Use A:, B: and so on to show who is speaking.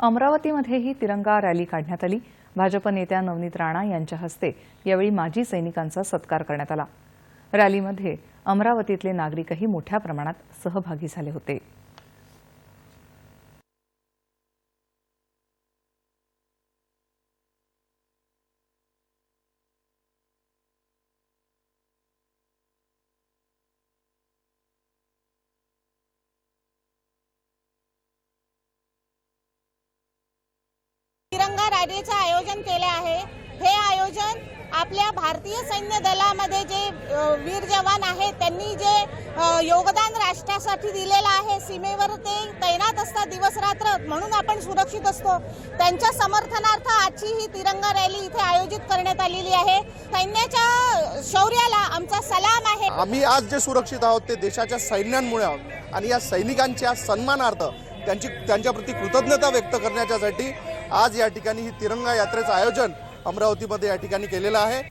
A: अमरावतीमध्येही तिरंगा रॅली काढण्यात आली. भाजप नेत्या नवनीत राणा यांच्या हस्ते यावेळी माजी सैनिकांचा सत्कार करण्यात आला. रॅलीमध्ये अमरावतीतले नागरिकही मोठ्या प्रमाणात सहभागी झाले होते
B: तिरंगा रॅलीचं आयोजन केले आहे. हे आयोजन आपल्या भारतीय सैन्य दलामध्ये जे वीर जवान आहेत त्यांनी जे योगदान राष्ट्रासाठी दिलेलं आहे सीमेवर ते तैनात असतात दिवस रात्र म्हणून आपण सुरक्षित असतो. त्यांच्या समर्थनार्थ आजची ही तिरंगा रॅली इथे आयोजित करण्यात आलेली आहे. सैन्याच्या शौर्याला आमचा सलाम आहे.
C: आम्ही आज जे सुरक्षित आहोत ते देशाच्या सैन्यांमुळे आहोत. आणि या सैनिकांच्या सन्मानार्थ त्यांची त्यांच्याप्रती कृतज्ञता व्यक्त करण्याच्यासाठी आज या ठिकाणी ही तिरंगा यात्रेचं आयोजन अमरावतीमध्ये या ठिकाणी केलेलं आहे.